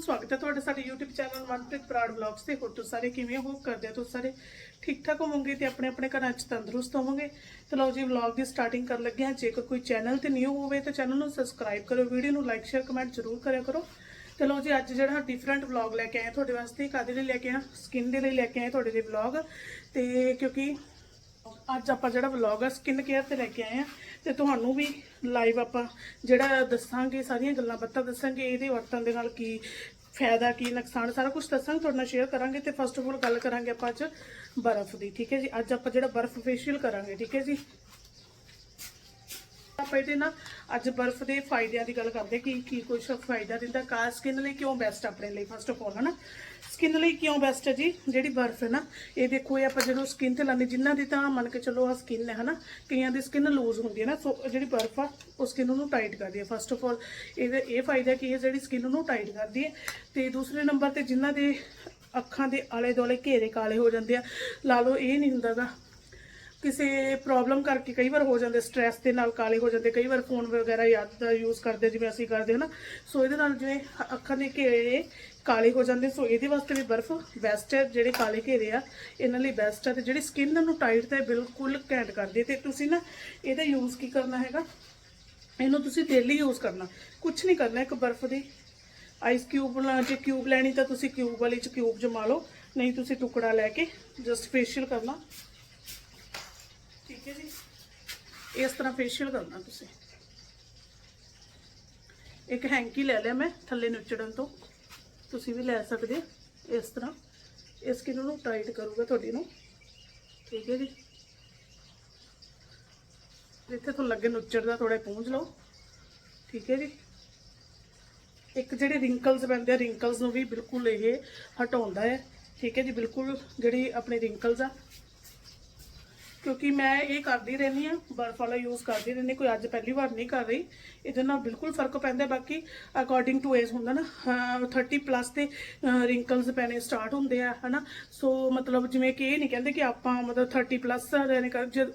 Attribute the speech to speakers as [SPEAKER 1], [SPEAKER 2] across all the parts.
[SPEAKER 1] ਸਵਾਗਤ ਹੈ ਤੁਹਾਡਾ ਸਾਡੇ YouTube channel Manpreet Brar vlogs ਤੇ। ਹੋਰ ਤੁਸੀਂ ਸਾਰੇ ਕਿਵੇਂ ਹੋ? ਕਰਦੇ ਹੋ ਤੁਸੀਂ ਸਾਰੇ ਠੀਕ ਠਾਕ ਹੋਵੋਗੇ ਤੇ ਆਪਣੇ ਆਪਣੇ ਘਰਾਂ 'ਚ ਤੰਦਰੁਸਤ ਹੋਵੋਗੇ? ਤੇ ਲਓ ਜੀ, ਵਲੌਗ ਦੀ ਸਟਾਰਟਿੰਗ ਕਰਨ ਲੱਗੇ ਹਾਂ। ਜੇਕਰ ਕੋਈ ਚੈਨਲ ਤੇ ਨਿਊ ਹੋਵੇ ਤਾਂ ਚੈਨਲ ਨੂੰ ਸਬਸਕ੍ਰਾਈਬ ਕਰੋ, ਵੀਡੀਓ ਨੂੰ ਲਾਈਕ ਸ਼ੇਅਰ ਕਮੈਂਟ ਜ਼ਰੂਰ ਕਰਿਆ ਕਰੋ। ਤੇ ਲਓ ਜੀ, ਅੱਜ ਜਿਹੜਾ ਡਿਫਰੈਂਟ ਵਲੌਗ ਲੈ ਕੇ ਆਏ ਤੁਹਾਡੇ ਵਾਸਤੇ ਕਾਦੇ ਲਈ ਲੈ ਕੇ ਆਏ ਸਕਿਨ ਦੇ ਲਈ ਲੈ ਕੇ ਆਏ ਤੁਹਾਡੇ ਲਈ ਵਲੌਗ ਤੇ ਕਿਉਂਕਿ ਅੱਜ ਆਪਾਂ ਜਿਹੜਾ ਵਲੌਗ ਆ ਸਕਿਨ ਕੇਅਰ ਤੇ ਲੈ ਕੇ ਆਏ ਆ ਤੇ ਤੁਹਾਨੂੰ ਵੀ ਲਾਈਵ ਆਪਾਂ ਜਿਹੜਾ ਦੱਸਾਂਗੇ, ਸਾਰੀਆਂ ਗੱਲਾਂ ਬਾਤਾਂ ਦੱਸਾਂਗੇ, ਇਹਦੇ ਵਰਤਨ ਦੇ ਨਾਲ ਕੀ ਫਾਇਦਾ, ਕੀ ਨੁਕਸਾਨ, ਸਾਰਾ ਕੁਝ ਦੱਸਾਂਗੇ, ਤੁਹਾਡੇ ਨਾਲ ਸ਼ੇਅਰ ਕਰਾਂਗੇ ਤੇ ਫਸਟ ਆਫ ਆਲ ਗੱਲ ਕਰਾਂਗੇ ਆਪਾਂ ਅੱਜ ਬਰਫ਼ ਦੀ, ਠੀਕ ਹੈ ਜੀ? ਅੱਜ ਆਪਾਂ ਜਿਹੜਾ ਬਰਫ਼ ਫੇਸ਼ੀਅਲ ਕਰਾਂਗੇ, ਠੀਕ ਹੈ ਜੀ? ਆਪਾਂ ਇਹਦੇ ਨਾ ਅੱਜ ਬਰਫ਼ ਦੇ ਫਾਇਦਿਆਂ ਦੀ ਗੱਲ ਕਰਦੇ ਕਿ ਕੀ ਕੁਝ ਫਾਇਦਾ ਦਿੰਦਾ ਕਾ ਸਕਿਨ ਲਈ ਕਿਉਂ ਬੈਸਟ ਆਪਣੇ ਲਈ ਫਸਟ ਆਫ ਆਲ ਹਨਾ? ਸਕਿਨ ਲਈ ਕਿਉਂ ਬੈਸਟ ਹੈ ਜੀ? ਜਿਹੜੀ ਬਰਫ਼ ਹੈ ਨਾ, ਇਹ ਦੇਖੋ, ਇਹ ਆਪਾਂ ਜਦੋਂ ਸਕਿਨ ਤੇ ਲਾਉਂਦੇ ਜਿਨ੍ਹਾਂ ਦੀ ਤਾਂ ਮੰਨ ਕੇ ਚੱਲੋ ਆ ਸਕਿਨ ਹੈ ਹਨਾ, ਕਈਆਂ ਦੀ ਸਕਿਨ ਲੂਜ਼ ਹੁੰਦੀ ਹੈ ਨਾ, ਸੋ ਜਿਹੜੀ ਬਰਫ਼ ਆ, ਉਹ ਸਕਿਨ ਨੂੰ ਟਾਈਟ ਕਰਦੀ ਹੈ ਫਸਟ ਆਫ ਆਲ ਇਹਦਾ ਇਹ ਫਾਇਦਾ ਕਿ ਇਹ ਜਿਹੜੀ ਸਕਿਨ ਨੂੰ ਟਾਈਟ ਕਰਦੀ ਹੈ। ਤੇ ਦੂਸਰੇ ਨੰਬਰ ਤੇ ਜਿਨ੍ਹਾਂ ਦੇ ਅੱਖਾਂ ਦੇ ਆਲੇ ਦੁਆਲੇ ਘੇਰੇ ਕਾਲੇ ਹੋ ਜਾਂਦੇ ਆ, ਲਾ ਲਓ, ਇਹ ਨਹੀਂ ਹੁੰਦਾਗਾ ਕਿਸੇ ਪ੍ਰੋਬਲਮ ਕਰਕੇ ਕਈ ਵਾਰ ਹੋ ਜਾਂਦੇ ਸਟ੍ਰੈਸ ਦੇ ਨਾਲ ਕਾਲੇ ਹੋ ਜਾਂਦੇ, ਕਈ ਵਾਰ ਫੋਨ ਵਗੈਰਾ ਯਾਦ ਦਾ ਯੂਜ਼ ਕਰਦੇ, ਜਿਵੇਂ ਅਸੀਂ ਕਰਦੇ ਹਾਂ ਨਾ ਸੋ ਇਹਦੇ ਨਾਲ ਜਿਵੇਂ ਅੱਖਾਂ ਦੇ ਘੇਰੇ ਕਾਲੇ ਹੋ ਜਾਂਦੇ ਸੋ ਇਹਦੇ ਵਾਸਤੇ ਵੀ ਬਰਫ਼ ਬੈਸਟ ਹੈ, ਜਿਹੜੇ ਕਾਲੇ ਘੇਰੇ ਆ, ਇਹਨਾਂ ਲਈ ਬੈਸਟ ਹੈ। ਤੇ ਜਿਹੜੀ ਸਕਿਨ ਨੂੰ ਟਾਈਟ ਤੇ ਬਿਲਕੁਲ ਘੈਂਟ ਕਰਦੀ ਹੈ। ਤੇ ਤੁਸੀਂ ਨਾ ਇਹਦਾ ਯੂਜ਼ ਕੀ ਕਰਨਾ ਹੈਗਾ? ਇਹਨੂੰ ਤੁਸੀਂ ਡੇਲੀ ਯੂਜ਼ ਕਰਨਾ। ਕੁਝ ਨਹੀਂ ਕਰਨਾ, ਇੱਕ ਬਰਫ਼ ਦੀ ਆਈਸ ਕਿਊਬ ਜੇ ਕਿਊਬ ਲੈਣੀ ਤਾਂ ਤੁਸੀਂ ਕਿਊਬ ਵਾਲੀ ਚ ਕਿਊਬ ਜਮਾ ਲਓ, ਨਹੀਂ ਤੁਸੀਂ ਟੁਕੜਾ ਲੈ ਕੇ ਜਸਟ ਫੇਸ਼ੀਅਲ ਕਰਨਾ। ਠੀਕ ਹੈ ਜੀ। ਇਸ ਤਰ੍ਹਾਂ ਫੇਸ਼ੀਅਲ ਕਰਨਾ ਤੁਸੀਂ। ਇੱਕ ਹੈਂਕੀ ਲੈ ਲਿਆ ਮੈਂ ਥੱਲੇ ਨੁਚੜਨ ਤੋਂ। ਤੁਸੀਂ ਵੀ ਲੈ ਸਕਦੇ ਹੋ ਇਸ ਤਰ੍ਹਾਂ। ਇਹ ਸਕਿਨ ਨੂੰ ਟਾਈਟ ਕਰੂਗਾ ਤੁਹਾਡੀ ਨੂੰ। ਠੀਕ ਹੈ ਜੀ। ਜਿੱਥੇ ਤੁਹਾਨੂੰ ਲੱਗੇ ਨੁਚੜਦਾ ਥੋੜਾ ਪੂੰਝ ਲਓ। ਠੀਕ ਹੈ ਜੀ। ਇੱਕ ਜਿਹੜੇ ਰਿੰਕਲਸ ਪੈਂਦੇ ਆ ਰਿੰਕਲਸ ਨੂੰ ਵੀ ਬਿਲਕੁਲ ਇਹ ਹਟਾਉਂਦਾ ਹੈ। ਠੀਕ ਹੈ ਜੀ, ਬਿਲਕੁਲ ਜਿਹੜੀ ਆਪਣੇ ਰਿੰਕਲਸ ਆ ਕਿਉਂਕਿ ਮੈਂ ਇਹ ਕਰਦੀ ਰਹਿੰਦੀ ਆ ਬਰਫ ਵਾਲਾ ਯੂਜ਼ ਕਰਦੀ ਰਹਿੰਦੀ ਕੋਈ ਅੱਜ ਪਹਿਲੀ ਵਾਰ ਨਹੀਂ ਕਰ ਰਹੀ। ਇਹਦੇ ਨਾਲ ਬਿਲਕੁਲ ਫ਼ਰਕ ਪੈਂਦਾ ਬਾਕੀ ਅਕੋਰਡਿੰਗ ਟੂ ਏਜ ਹੁੰਦਾ ਨਾ ਹਾਂ, 30 ਪਲੱਸ ਤੇ ਰਿੰਕਲਸ ਪੈਣੇ ਸਟਾਰਟ ਹੁੰਦੇ ਆ ਹਨਾ? ਸੋ ਮਤਲਬ ਜਿਵੇਂ ਕਿ ਇਹ ਨਹੀਂ ਕਹਿੰਦੇ ਕਿ ਆਪਾਂ ਮਤਲਬ 30 ਪਲੱਸ ਰਹਿਣੇ ਕਰ ਜਦ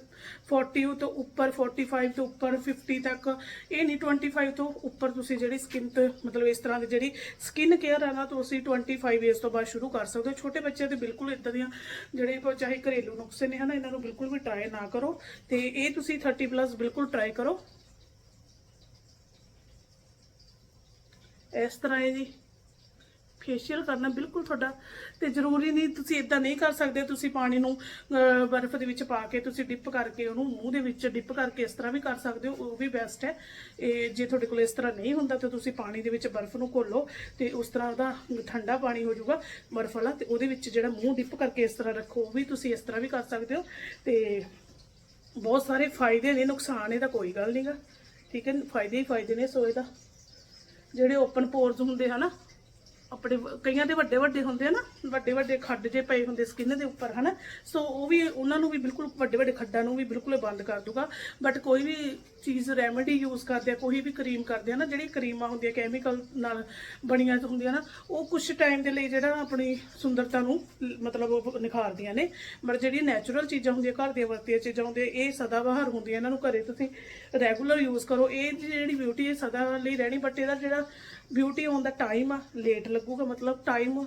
[SPEAKER 1] 40 ਤੋਂ ਉੱਪਰ 45 ਤੋਂ ਉੱਪਰ 50 ਤੱਕ ਇਹ ਨਹੀਂ 25 ਤੋਂ ਉੱਪਰ ਤੁਸੀਂ ਜਿਹੜੀ ਸਕਿਨ ਤੇ ਮਤਲਬ ਇਸ ਤਰ੍ਹਾਂ ਦੀ ਜਿਹੜੀ ਸਕਿਨ ਕੇਅਰ ਹੈ ਨਾ ਤੁਸੀਂ 25 ਏਜ ਤੋਂ ਬਾਅਦ ਸ਼ੁਰੂ ਕਰ ਸਕਦੇ ਹੋ। ਛੋਟੇ ਬੱਚਿਆਂ ਦੇ ਬਿਲਕੁਲ ਇਦਾਂ ਦੀਆਂ ਜਿਹੜੇ ਚਾਹੇ ਘਰੇਲੂ ਨੁਕਸੇ ਨੇ ਹਨਾ ਇਹਨਾਂ ਨੂੰ ਬਿਲਕੁਲ ਵੀ ਟਰਾਈ ਨਾ ਕਰੋ ਤੇ ਇਹ ਤੁਸੀਂ 30 ਪਲੱਸ ਬਿਲਕੁਲ ਟਰਾਈ ਕਰੋ। ਇਸ ਤਰ੍ਹਾਂ ਹੈ ਜੀ। ਫੇਸ਼ੀਅਲ ਕਰਨਾ ਬਿਲਕੁਲ ਤੁਹਾਡਾ ਤੇ ਜ਼ਰੂਰੀ ਨਹੀਂ ਤੁਸੀਂ ਇਦਾਂ ਨਹੀਂ ਕਰ ਸਕਦੇ, ਤੁਸੀਂ ਪਾਣੀ ਨੂੰ ਬਰਫ਼ ਦੇ ਵਿੱਚ ਪਾ ਕੇ ਤੁਸੀਂ ਡਿਪ ਕਰਕੇ ਉਹਨੂੰ ਮੂੰਹ ਦੇ ਵਿੱਚ ਡਿਪ ਕਰਕੇ ਇਸ ਤਰ੍ਹਾਂ ਵੀ ਕਰ ਸਕਦੇ ਹੋ, ਉਹ ਵੀ ਬੈਸਟ ਹੈ। ਇਹ ਜੇ ਤੁਹਾਡੇ ਕੋਲ ਇਸ ਤਰ੍ਹਾਂ ਨਹੀਂ ਹੁੰਦਾ ਤਾਂ ਤੁਸੀਂ ਪਾਣੀ ਦੇ ਵਿੱਚ ਬਰਫ਼ ਨੂੰ ਘੋਲੋ ਤੇ ਉਸ ਤਰ੍ਹਾਂ ਉਹਦਾ ਠੰਡਾ ਪਾਣੀ ਹੋ ਜਾਊਗਾ ਬਰਫ਼ ਵਾਲਾ ਤੇ ਉਹਦੇ ਵਿੱਚ ਜਿਹੜਾ ਮੂੰਹ ਡਿਪ ਕਰਕੇ ਇਸ ਤਰ੍ਹਾਂ ਰੱਖੋ, ਉਹ ਵੀ ਤੁਸੀਂ ਇਸ ਤਰ੍ਹਾਂ ਵੀ ਕਰ ਸਕਦੇ ਹੋ ਤੇ ਬਹੁਤ ਸਾਰੇ ਫਾਇਦੇ ਨੇ, ਨੁਕਸਾਨ ਇਹਦਾ ਕੋਈ ਗੱਲ ਨਹੀਂਗਾ ਠੀਕ ਹੈ, ਫਾਇਦੇ ਹੀ ਫਾਇਦੇ ਨੇ ਸੋ ਇਹਦਾ। ਜਿਹੜੇ ਓਪਨ ਪੋਰਸ ਹੁੰਦੇ ਹਨਾ ਆਪਣੇ ਕਈਆਂ ਦੇ ਵੱਡੇ ਵੱਡੇ ਹੁੰਦੇ ਆ ਨਾ, ਵੱਡੇ ਵੱਡੇ ਖੱਡ ਜੇ ਪਏ ਹੁੰਦੇ ਸਕਿਨ ਦੇ ਉੱਪਰ, ਹਨਾ? ਸੋ ਉਹ ਵੀ, ਉਹਨਾਂ ਨੂੰ ਵੀ ਬਿਲਕੁਲ ਵੱਡੇ ਵੱਡੇ ਖੱਡਾਂ ਨੂੰ ਵੀ ਬਿਲਕੁਲ ਬੰਦ ਕਰ ਦੂਗਾ ਬਟ ਕੋਈ ਵੀ ਚੀਜ਼ ਰੈਮੇਡੀ ਯੂਜ਼ ਕਰਦੇ ਆ, ਕੋਈ ਵੀ ਕਰੀਮ ਕਰਦੇ ਆ ਨਾ, ਜਿਹੜੀ ਕਰੀਮਾਂ ਹੁੰਦੀਆਂ ਕੈਮੀਕਲ ਨਾਲ ਬਣੀਆਂ ਹੁੰਦੀਆਂ ਨਾ, ਉਹ ਕੁਝ ਟਾਈਮ ਦੇ ਲਈ ਜਿਹੜਾ ਆਪਣੀ ਸੁੰਦਰਤਾ ਨੂੰ ਮਤਲਬ ਉਹ ਨਿਖਾਰਦੀਆਂ ਨੇ। ਪਰ ਜਿਹੜੀ ਨੈਚੁਰਲ ਚੀਜ਼ਾਂ ਹੁੰਦੀਆਂ, ਘਰ ਦੀਆਂ ਵਰਤੀਆਂ ਚੀਜ਼ਾਂ ਹੁੰਦੀਆਂ, ਇਹ ਸਦਾ ਬਹਾਰ ਹੁੰਦੀਆਂ, ਇਹਨਾਂ ਨੂੰ ਘਰੇ ਤੁਸੀਂ ਰੈਗੂਲਰ ਯੂਜ਼ ਕਰੋ। ਇਹ ਜਿਹੜੀ ਬਿਊਟੀ ਹੈ ਸਦਾ ਲਈ ਰਹਿਣੀ ਬਟ ਇਹਦਾ ਜਿਹੜਾ ਬਿਊਟੀ ਆਉਣ ਦਾ ਟਾਈਮ ਆ ਲੇਟ ਲੱਗੂਗਾ, ਮਤਲਬ ਟਾਈਮ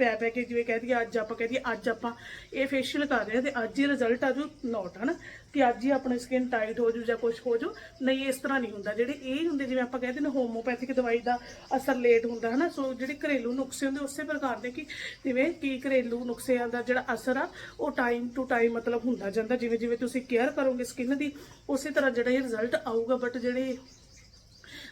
[SPEAKER 1] ਪੈ ਪੈ ਕੇ ਜਿਵੇਂ ਕਹਿ ਦਈਏ, ਅੱਜ ਆਪਾਂ ਕਹਿ ਦਈਏ, ਅੱਜ ਆਪਾਂ ਇਹ ਫੇਸ਼ੀਅਲ ਕਰ ਰਹੇ ਹਾਂ ਤੇ ਅੱਜ ਹੀ ਰਿਜ਼ਲਟ ਆ ਜੂ ਨੋਟ ਹਨਾ? ਕਿ ਅੱਜ ਹੀ ਆਪਣੀ ਸਕਿਨ ਟਾਈਟ ਹੋ ਜੂ ਜਾਂ ਕੁਝ ਹੋ ਜੂ ਨਹੀਂ, ਇਸ ਤਰ੍ਹਾਂ ਨਹੀਂ ਹੁੰਦਾ। ਜਿਹੜੇ ਇਹ ਹੁੰਦੇ, ਜਿਵੇਂ ਆਪਾਂ ਕਹਿੰਦੇ ਨੇ ਹੋਮੋਪੈਥਿਕ ਦਵਾਈ ਦਾ ਅਸਰ ਲੇਟ ਹੁੰਦਾ, ਹਨਾ? ਸੋ ਜਿਹੜੇ ਘਰੇਲੂ ਨੁਸਖੇ ਹੁੰਦੇ, ਉਸੇ ਪ੍ਰਕਾਰ ਦੇ ਕਿ ਜਿਵੇਂ ਕਿ ਘਰੇਲੂ ਨੁਸਖਿਆਂ ਦਾ ਜਿਹੜਾ ਅਸਰ ਆ, ਉਹ ਟਾਈਮ ਟੂ ਟਾਈਮ ਮਤਲਬ ਹੁੰਦਾ ਜਾਂਦਾ। ਜਿਵੇਂ ਜਿਵੇਂ ਤੁਸੀਂ ਕੇਅਰ ਕਰੋਗੇ ਸਕਿਨ ਦੀ, ਉਸੇ ਤਰ੍ਹਾਂ ਜਿਹੜਾ ਇਹ ਰਿਜ਼ਲਟ ਆਊਗਾ। ਬਟ ਜਿਹੜੇ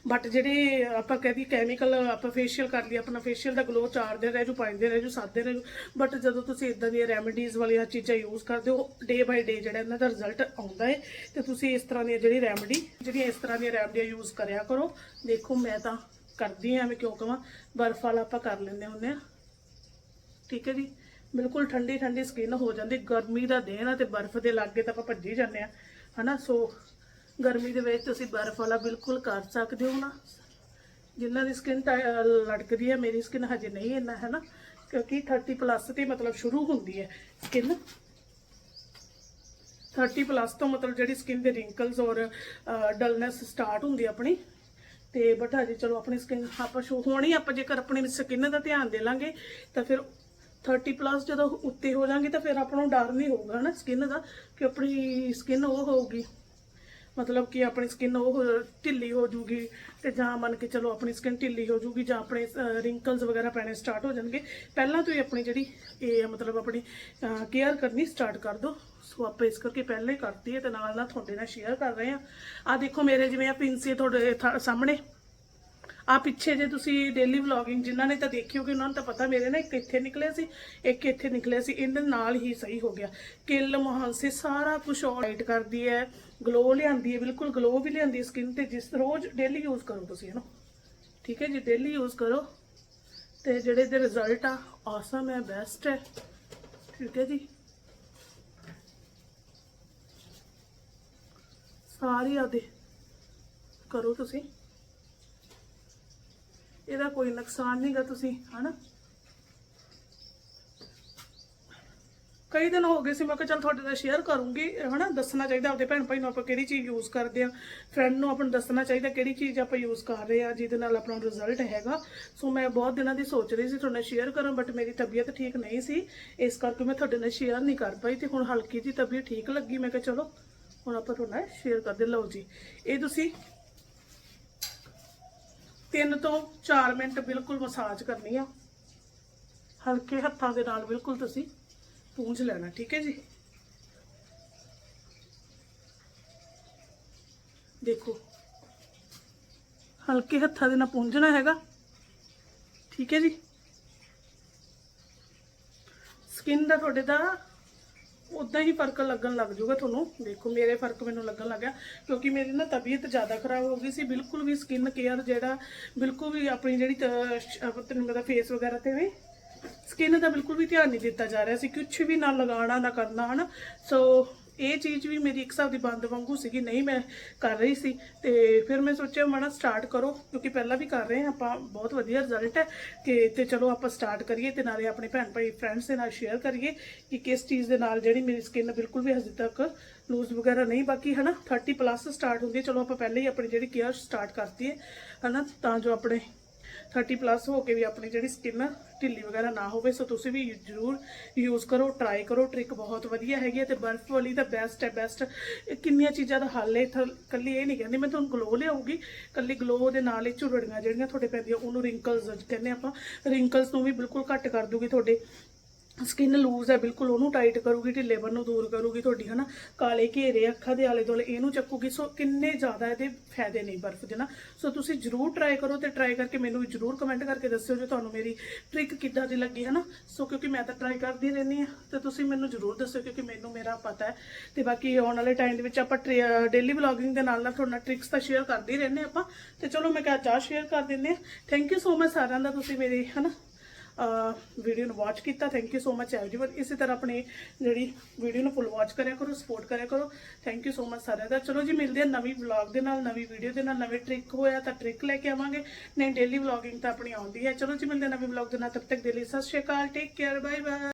[SPEAKER 1] ਬਟ ਜਿਹੜੇ ਆਪਾਂ ਕਹਦੀ ਕੈਮੀਕਲ ਆਪਾਂ ਫੇਸ਼ੀਅਲ ਕਰ ਲਈ ਆਪਣਾ ਫੇਸ਼ੀਅਲ ਦਾ ਗਲੋ ਚਾਰ ਦਿਨ ਰਹਿ ਜੂ ਪੰਜ ਦਿਨ ਰਹਿ ਜੂ ਸੱਤ ਦਿਨ ਰਹਿ ਜੂ ਬਟ ਜਦੋਂ ਤੁਸੀਂ ਇਦਾਂ ਦੀਆਂ ਰੈਮੇਡੀਜ਼ ਵਾਲੀਆਂ ਚੀਜ਼ਾਂ ਯੂਜ਼ ਕਰਦੇ ਹੋ ਡੇ ਬਾਈ ਡੇ ਜਿਹੜਾ ਇਹਨਾਂ ਦਾ ਰਿਜ਼ਲਟ ਆਉਂਦਾ ਹੈ, ਤੇ ਤੁਸੀਂ ਇਸ ਤਰ੍ਹਾਂ ਦੀਆਂ ਜਿਹੜੀ ਰੈਮੇਡੀ ਜਿਹੜੀਆਂ ਇਸ ਤਰ੍ਹਾਂ ਦੀਆਂ ਰੈਮਡੀਆਂ ਯੂਜ਼ ਕਰਿਆ ਕਰੋ, ਦੇਖੋ ਮੈਂ ਤਾਂ ਕਰਦੀ ਆ ਐਵੇਂ ਕਿਉਂ ਕਹਾਂ ਬਰਫ ਵਾਲਾ ਆਪਾਂ ਕਰ ਲੈਂਦੇ ਹੁੰਦੇ ਆ ਠੀਕ ਹੈ ਜੀ? ਬਿਲਕੁਲ ਠੰਡੀ ਠੰਡੀ ਸਕਿਨ ਹੋ ਜਾਂਦੀ, ਗਰਮੀ ਦਾ ਦਿਨ ਆ ਤੇ ਬਰਫ਼ ਦੇ ਲਾਗੇ ਤਾਂ ਆਪਾਂ ਭੱਜੀ ਜਾਂਦੇ ਆ ਹਨਾ? ਸੋ ਗਰਮੀ ਦੇ ਵਿੱਚ ਤੁਸੀਂ ਬਰਫ਼ ਵਾਲਾ ਬਿਲਕੁਲ ਕਰ ਸਕਦੇ ਹੋ ਨਾ। ਜਿਨ੍ਹਾਂ ਦੀ ਸਕਿਨ ਲੜਕਦੀ ਹੈ, ਮੇਰੀ ਸਕਿਨ ਹਜੇ ਨਹੀਂ ਇੰਨਾ ਹੈ ਨਾ ਕਿਉਂਕਿ 30 ਪਲੱਸ ਤੇ ਮਤਲਬ ਸ਼ੁਰੂ ਹੁੰਦੀ ਹੈ ਸਕਿਨ 30 ਪਲੱਸ ਤੋਂ ਮਤਲਬ ਜਿਹੜੀ ਸਕਿਨ ਦੇ ਰਿੰਕਲਸ ਔਰ ਡਲਨੈਸ ਸਟਾਰਟ ਹੁੰਦੀ ਆਪਣੀ। ਤੇ ਬਟ ਹਜੇ ਚਲੋ ਆਪਣੀ ਸਕਿਨ ਆਪਾਂ ਸ਼ੋ, ਹੋਣੀ ਆਪਾਂ ਜੇਕਰ ਆਪਣੀ ਸਕਿਨ ਦਾ ਧਿਆਨ ਦੇ ਲਾਂਗੇ, ਤਾਂ ਫਿਰ 30 ਪਲੱਸ ਜਦੋਂ ਉੱਤੇ ਹੋ ਜਾਾਂਗੇ ਤਾਂ ਫਿਰ ਆਪਾਂ ਨੂੰ ਡਰ ਨਹੀਂ ਹੋਊਗਾ ਨਾ ਸਕਿਨ ਦਾ, ਕਿ ਆਪਣੀ ਸਕਿਨ ਉਹ ਹੋਊਗੀ। ਮਤਲਬ ਕਿ ਆਪਣੀ ਸਕਿਨ ਉਹ ਢਿੱਲੀ ਹੋ ਜੂਗੀ ਤੇ ਜਾਂ ਮੰਨ ਕੇ ਚਲੋ ਆਪਣੀ ਸਕਿਨ ਢਿੱਲੀ ਹੋ ਜੂਗੀ ਜਾਂ ਆਪਣੇ ਰਿੰਕਲਸ ਵਗੈਰਾ ਪੈਣੇ ਸਟਾਰਟ ਹੋ ਜਾਣਗੇ, ਪਹਿਲਾਂ ਤੋਂ ਹੀ ਆਪਣੀ ਜਿਹੜੀ ਇਹ ਆ, ਮਤਲਬ ਆਪਣੀ ਕੇਅਰ ਕਰਨੀ ਸਟਾਰਟ ਕਰ ਦਿਓ ਸੋ ਆਪਾਂ ਇਸ ਕਰਕੇ ਪਹਿਲਾਂ ਹੀ ਕਰਤੀ ਹੈ ਤੇ ਨਾਲ ਨਾਲ ਤੁਹਾਡੇ ਨਾਲ ਸ਼ੇਅਰ ਕਰ ਰਹੇ ਆ ਆ ਦੇਖੋ ਮੇਰੇ ਜਿਵੇਂ ਆ ਪਿੰਸੇ ਤੁਹਾਡੇ ਥ- ਸਾਹਮਣੇ। ਆ ਪਿੱਛੇ ਜੇ ਤੁਸੀਂ ਡੇਲੀ ਵਲੌਗਿੰਗ ਜਿਨ੍ਹਾਂ ਨੇ ਤਾਂ ਦੇਖੀ ਹੋਗੀ ਉਹਨਾਂ ਨੂੰ ਤਾਂ ਪਤਾ ਮੇਰੇ ਨਾ ਇੱਕ ਇੱਥੇ ਨਿਕਲਿਆ ਸੀ, ਇੱਕ ਇੱਥੇ ਨਿਕਲਿਆ ਸੀ, ਇਹਦੇ ਨਾਲ ਹੀ ਸਹੀ ਹੋ ਗਿਆ। ਕਿੱਲ ਮੁਹਾਂਸੇ ਸਾਰਾ ਕੁਝ ਆਈਟ ਕਰਦੀ ਹੈ ਗਲੋ ਲਿਆਂਦੀ ਹੈ, ਬਿਲਕੁਲ ਗਲੋ ਵੀ ਲਿਆਂਦੀ ਹੈ ਸਕਿਨ ਤੇ, ਜਿਸ ਰੋਜ਼ ਡੇਲੀ ਯੂਜ਼ ਕਰੋ ਤੁਸੀਂ ਇਹਨੂੰ ਠੀਕ ਹੈ ਜੀ ਡੇਲੀ ਯੂਜ਼ ਕਰੋ। ਤੇ ਜਿਹੜੇ ਦੇ ਰਿਜ਼ਲਟ ਆ ਆਸਮ ਹੈ ਬੈਸਟ ਹੈ। ਠੀਕ ਹੈ ਜੀ। ਸਾਰੀ ਆਦੇ ਕਰੋ ਤੁਸੀਂ। ਇਹਦਾ ਕੋਈ ਨੁਕਸਾਨ ਨਹੀਂਗਾ ਤੁਸੀਂ, ਹਨਾ? ਕਈ ਦਿਨ ਹੋ ਗਏ ਸੀ, ਮੈਂ ਕਿਹਾ ਚਲ ਤੁਹਾਡੇ ਨਾਲ ਸ਼ੇਅਰ ਕਰੂੰਗੀ, ਹਨਾ? ਦੱਸਣਾ ਚਾਹੀਦਾ ਆਪਣੇ ਭੈਣ ਭਾਈ ਨੂੰ ਆਪਾਂ ਕਿਹੜੀ ਚੀਜ਼ ਯੂਜ਼ ਕਰਦੇ ਆ ਫਰੈਂਡ ਨੂੰ ਆਪਾਂ ਨੂੰ ਦੱਸਣਾ ਚਾਹੀਦਾ ਕਿਹੜੀ ਚੀਜ਼ ਆਪਾਂ ਯੂਜ਼ ਕਰ ਰਹੇ ਆ ਜਿਹਦੇ ਨਾਲ ਆਪਣਾ ਰਿਜ਼ਲਟ ਹੈਗਾ। ਸੋ ਮੈਂ ਬਹੁਤ ਦਿਨਾਂ ਦੀ ਸੋਚ ਰਹੀ ਸੀ ਤੁਹਾਡੇ ਨਾਲ ਸ਼ੇਅਰ ਕਰਾਂ ਬਟ ਮੇਰੀ ਤਬੀਅਤ ਠੀਕ ਨਹੀਂ ਸੀ। ਇਸ ਕਰਕੇ ਮੈਂ ਤੁਹਾਡੇ ਨਾਲ ਸ਼ੇਅਰ ਨਹੀਂ ਕਰ ਪਾਈ ਤੇ ਹੁਣ ਹਲਕੀ ਜੀ ਤਬੀਅਤ ਠੀਕ ਲੱਗੀ। ਮੈਂ ਕਿਹਾ ਚਲੋ, ਹੁਣ ਆਪਾਂ ਤੁਹਾਡੇ ਨਾਲ ਸ਼ੇਅਰ ਕਰਦੇ ਲਓ ਜੀ, ਇਹ ਤੁਸੀਂ 3 ਤੋਂ 4 ਮਿੰਟ ਬਿਲਕੁਲ ਮਸਾਜ ਕਰਨੀ ਆ। ਹਲਕੇ ਹੱਥਾਂ ਦੇ ਨਾਲ ਬਿਲਕੁਲ ਤੁਸੀਂ ਪੂੰਝ ਲੈਣਾ, ਠੀਕ ਹੈ ਜੀ? ਦੇਖੋ, ਹਲਕੇ ਹੱਥਾਂ ਦੇ ਨਾਲ ਪੂੰਝਣਾ ਹੈਗਾ, ਠੀਕ ਹੈ ਜੀ? ਸਕਿਨ ਦਾ ਤੁਹਾਡੇ ਦਾ ਉਦਾਂ ਹੀ ਫ਼ਰਕ ਲੱਗਣ ਲੱਗ ਜਾਊਗਾ ਤੁਹਾਨੂੰ। ਦੇਖੋ, ਮੇਰੇ ਫ਼ਰਕ ਮੈਨੂੰ ਲੱਗਣ ਲੱਗਾ ਕਿਉਂਕਿ ਮੇਰੀ ਨਾ ਤਬੀਅਤ ਜ਼ਿਆਦਾ ਖਰਾਬ ਹੋ ਗਈ ਸੀ। ਬਿਲਕੁਲ ਵੀ ਸਕਿਨ ਕੇਅਰ ਜਿਹੜਾ, ਬਿਲਕੁਲ ਵੀ ਆਪਣੀ ਜਿਹੜੀ ਤੈਨੂੰ ਪਤਾ ਫੇਸ ਵਗੈਰਾ ਤੇ ਵੀ ਸਕਿਨ ਦਾ ਬਿਲਕੁਲ ਵੀ ਧਿਆਨ ਨਹੀਂ ਦਿੱਤਾ ਜਾ ਰਿਹਾ ਸੀ। ਕੁਝ ਵੀ ਨਾ ਲਗਾਉਣਾ, ਨਾ ਕਰਨਾ, ਹਨਾ। ਸੋ ਇਹ ਚੀਜ਼ ਵੀ ਮੇਰੀ ਇੱਕ ਹਿਸਾਬ ਦੀ ਬੰਦ ਵਾਂਗੂ ਸੀਗੀ, ਨਹੀਂ ਮੈਂ ਕਰ ਰਹੀ ਸੀ। ਤੇ ਫਿਰ ਮੈਂ ਸੋਚਿਆ ਮਾੜਾ ਸਟਾਰਟ ਕਰੋ, ਕਿਉਂਕਿ ਪਹਿਲਾਂ ਵੀ ਕਰ ਰਹੇ ਹਾਂ, ਆਪਾਂ ਬਹੁਤ ਵਧੀਆ ਰਿਜ਼ਲਟ ਹੈ ਕਿ ਤੇ ਚਲੋ ਆਪਾਂ ਸਟਾਰਟ ਕਰੀਏ ਤੇ ਨਾਲੇ ਆਪਣੇ ਭੈਣ ਭਾਈ ਫਰੈਂਡਸ ਦੇ ਨਾਲ ਸ਼ੇਅਰ ਕਰੀਏ ਕਿ ਕਿਸ ਚੀਜ਼ ਦੇ ਨਾਲ ਜਿਹੜੀ ਮੇਰੀ ਸਕਿਨ ਬਿਲਕੁਲ ਵੀ ਹਜੇ ਤੱਕ ਲੂਜ਼ ਵਗੈਰਾ ਨਹੀਂ ਬਾਕੀ, ਹਨਾ? 30 ਪਲੱਸ ਸਟਾਰਟ ਹੁੰਦੀ ਹੈ। ਚਲੋ ਆਪਾਂ ਪਹਿਲੇ ਹੀ ਆਪਣੀ ਜਿਹੜੀ ਕੇਅਰ ਸਟਾਰਟ ਕਰਤੀ ਹੈ, ਹਨਾ? ਤਾਂ ਜੋ ਆਪਣੇ 30 ਪਲੱਸ ਹੋ ਕੇ ਵੀ ਆਪਣੀ ਜਿਹੜੀ ਸਕਿਨ ਢਿੱਲੀ ਵਗੈਰਾ ਨਾ ਹੋਵੇ ਸੋ ਤੁਸੀਂ ਵੀ ਜ਼ਰੂਰ ਯੂਜ਼ ਕਰੋ ਟਰਾਈ ਕਰੋ ਟ੍ਰਿਕ ਬਹੁਤ ਵਧੀਆ ਹੈਗੀ ਹੈ ਤੇ ਬਰਫ ਵਾਲੀ ਤਾਂ ਬੈਸਟ ਹੈ ਬੈਸਟ ਕਿੰਨੀਆਂ ਚੀਜ਼ਾਂ ਦਾ ਹੱਲ ਹੈ, ਇੱਥੇ ਕੱਲੀ ਇਹ ਨਹੀਂ ਕਹਿੰਦੀ, ਮੈਂ ਤੁਹਾਨੂੰ ਗਲੋ ਲਿਆਉਗੀ ਕੱਲੀ ਗਲੋ ਦੇ ਨਾਲ ਹੀ ਝੁਰੜੀਆਂ ਜਿਹੜੀਆਂ ਤੁਹਾਡੇ ਪੈਂਦੀਆਂ, ਉਹਨੂੰ ਰਿੰਕਲਸ ਕਹਿੰਦੇ ਆਪਾਂ। ਰਿੰਕਲਸ ਨੂੰ ਵੀ ਬਿਲਕੁਲ ਘੱਟ ਕਰ ਦੂਗੀ ਤੁਹਾਡੇ। ਸਕਿਨ ਲੂਜ਼ ਹੈ, ਬਿਲਕੁਲ ਉਹਨੂੰ ਟਾਈਟ ਕਰੂਗੀ ਢਿੱਲੇਪਨ ਨੂੰ ਦੂਰ ਕਰੂਗੀ ਤੁਹਾਡੀ, ਹਨਾ? ਕਾਲੇ ਘੇਰੇ, ਅੱਖਾਂ ਦੇ ਆਲੇ ਦੁਆਲੇ ਇਹਨੂੰ ਚੱਕੂਗੀ, ਸੋ ਕਿੰਨੇ ਜ਼ਿਆਦਾ ਇਹਦੇ ਫਾਇਦੇ ਨੇ ਬਰਫ਼ ਦੇ ਨਾ ਸੋ ਤੁਸੀਂ ਜਰੂਰ ਟਰਾਈ ਕਰੋ ਤੇ ਟਰਾਈ ਕਰਕੇ ਮੈਨੂੰ ਜਰੂਰ ਕਮੈਂਟ ਕਰਕੇ ਦੱਸਿਓ ਜੇ ਤੁਹਾਨੂੰ ਮੇਰੀ ਟ੍ਰਿਕ ਕਿੱਦਾਂ ਦੀ ਲੱਗੀ, ਹਨਾ? ਸੋ ਕਿਉਂਕਿ ਮੈਂ ਤਾਂ ਟਰਾਈ ਕਰਦੀ ਰਹਿੰਦੀ ਆ ਤੇ ਤੁਸੀਂ ਮੈਨੂੰ ਜਰੂਰ ਦੱਸਿਓ ਕਿਉਂਕਿ ਮੈਨੂੰ ਮੇਰਾ ਪਤਾ ਹੈ। ਤੇ ਬਾਕੀ ਆਉਣ ਵਾਲੇ ਟਾਈਮ ਦੇ ਵਿੱਚ ਆਪਾਂ ਡੇਲੀ ਵਲੌਗਿੰਗ ਦੇ ਨਾਲ ਨਾਲ ਤੁਹਾਡਾ ਟ੍ਰਿਕਸ ਤਾਂ ਸ਼ੇਅਰ ਕਰਦੇ ਹੀ ਰਹਿੰਦੇ ਆਪਾਂ। ਤੇ ਚਲੋ ਮੈਂ ਕਿਹਾ ਚਾਹ ਸ਼ੇਅਰ ਕਰ ਦਿੰਦੇ ਆ ਥੈਂਕ ਯੂ ਸੋ ਮਚ ਸਾਰਿਆਂ ਦਾ, ਤੁਸੀਂ ਮੇਰੀ, ਹਨਾ? ਵੀਡੀਓ ਨੂੰ ਵਾਚ ਕੀਤਾ thank you so much everyone ਇਸੇ ਤਰ੍ਹਾਂ ਆਪਣੀ ਜਿਹੜੀ ਵੀਡੀਓ ਨੂੰ ਫੁੱਲ ਵਾਚ ਕਰਿਆ ਕਰੋ ਸਪੋਰਟ ਕਰਿਆ ਕਰੋ। ਥੈਂਕ ਯੂ ਸੋ ਮਚ ਸਾਰਿਆਂ ਦਾ। ਚਲੋ ਜੀ, ਮਿਲਦੇ ਆ ਨਵੀਂ ਵਲੌਗ ਦੇ ਨਾਲ, ਨਵੀਂ ਵੀਡੀਓ ਦੇ ਨਾਲ, ਨਵੇਂ ਟ੍ਰਿਕ ਹੋਇਆ ਤਾਂ ਟ੍ਰਿਕ ਲੈ ਕੇ ਆਵਾਂਗੇ। ਨਹੀਂ ਡੇਲੀ ਵਲੌਗਿੰਗ ਤਾਂ ਆਪਣੀ ਆਉਂਦੀ ਹੈ। ਚਲੋ ਜੀ, ਮਿਲਦੇ ਆ ਨਵੀਂ ਵਲੌਗ ਦੇ ਨਾਲ। ਤਬ ਤੱਕ ਦੇ ਲਈ ਸਤਿ ਸ਼੍ਰੀ ਅਕਾਲ ਟੇਕ ਕੇਅਰ ਬਾਏ ਬਾਏ